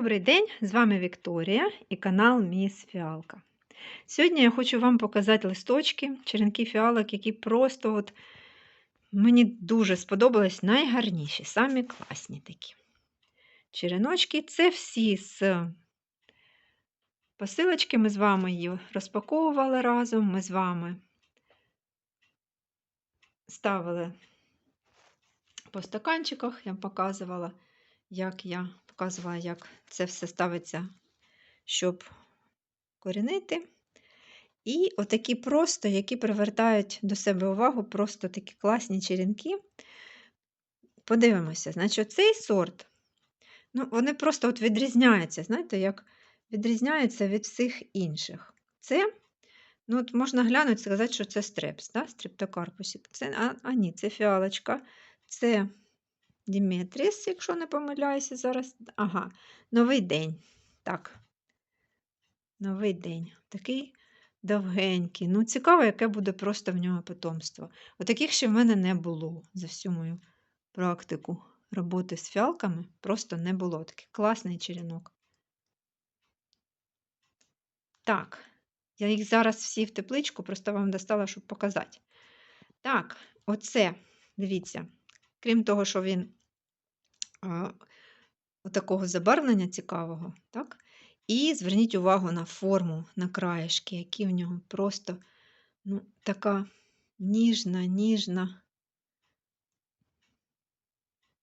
Добрий день! З вами Вікторія і канал Міс Фіалка. Сьогодні я хочу вам показати листочки, черенки фіалок, які просто от мені дуже сподобались найгарніші, самі класні такі. Череночки це всі з посилочки. Ми з вами її розпаковували разом. Ми з вами ставили по стаканчиках, я вам показувала, як я показувала, як це все ставиться, щоб корінити. І отакі просто, які привертають до себе увагу, просто такі класні черенки. Подивимося, значить, цей сорт, ну, вони просто от відрізняються, знаєте, як відрізняються від всіх інших. Це, ну, от можна глянути і сказати, що це стрепс, да? стрептокарпусик. Це, а, а ні, це фіалочка, це Діметріс, якщо не помиляюся зараз. Ага, новий день. Так. Новий день. Такий довгенький. Ну, цікаво, яке буде просто в нього потомство. Отаких ще в мене не було за всю мою практику роботи з фіалками. Просто не було. Такий класний черенок. Так, я їх зараз всі в тепличку, просто вам достала, щоб показати. Так, оце, дивіться, крім того, що він такого забарвлення цікавого. так? І зверніть увагу на форму, на краєшки, які в нього просто ну, така ніжна, ніжна,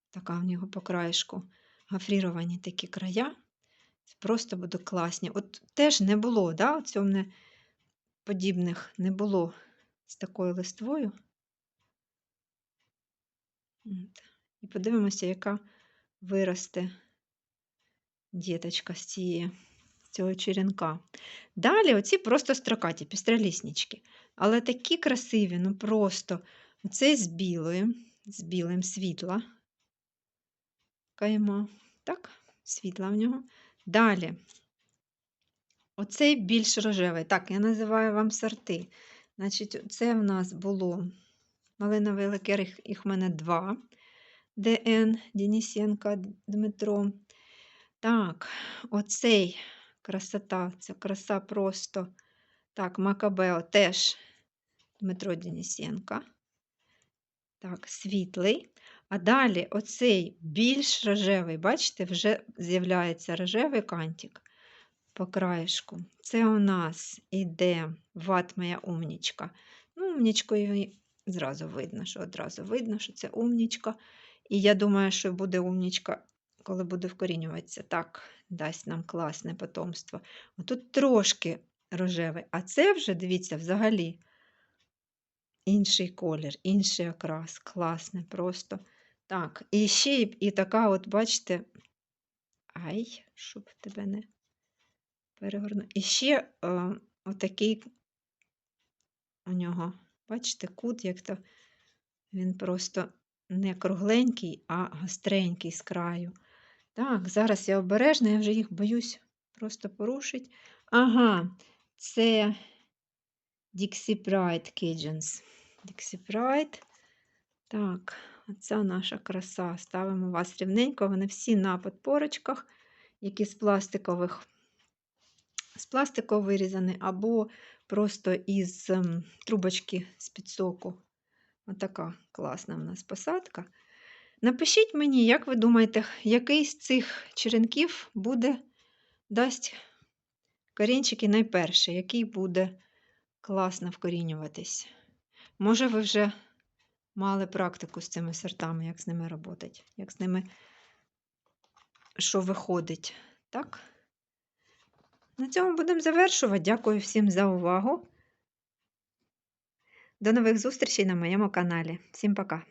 така в нього по краєшку гофріровані такі края. Це Просто будуть класні. От теж не було, да, цьому подібних не було з такою листвою. І подивимося, яка виросте діточка з цієї, з цього черенка. Далі оці просто строкаті, пістроліснички. Але такі красиві, ну просто оцей з білою, з білим світла. Кайма. Так, світла в нього. Далі. Оцей більш рожевий. Так, я називаю вам сорти. Значить, це в нас було малиновий ликер, їх в мене два. ДН Денисенка Дмитро. Так, оцей красота, це краса просто. Так, Макабео теж Дмитро Денисенка. Так, світлий. А далі оцей більш рожевий, бачите, вже з'являється рожевий кантик по краєшку. Це у нас іде ват моя умнічка. Ну, умнічкою зразу видно, що одразу видно, що це умнічка. І я думаю, що буде умнічка, коли буде вкорінюватися. Так, дасть нам класне потомство. Отут трошки рожевий, а це вже, дивіться, взагалі інший колір, інший окрас. Класне просто. Так, і ще і така, от, бачите, ай, щоб тебе не перегорнути. І ще е, отакий у нього, бачите, кут, як то він просто не кругленький, а гостренький з краю. Так, зараз я обережна, я вже їх боюсь просто порушити. Ага, це Dixie Pride Cajuns. Dixie Pride. Так, оця наша краса. Ставимо вас рівненько. Вони всі на подпорочках, які з пластикових, з пластикового вирізані, або просто із ем, трубочки з-під соку. Отака класна в нас посадка. Напишіть мені, як ви думаєте, який з цих черенків буде, дасть корінчики найперший, який буде класно вкорінюватись. Може, ви вже мали практику з цими сортами, як з ними працювати, як з ними що виходить. Так? На цьому будемо завершувати. Дякую всім за увагу. До нових зустрічей на моєму каналі. Всім пока!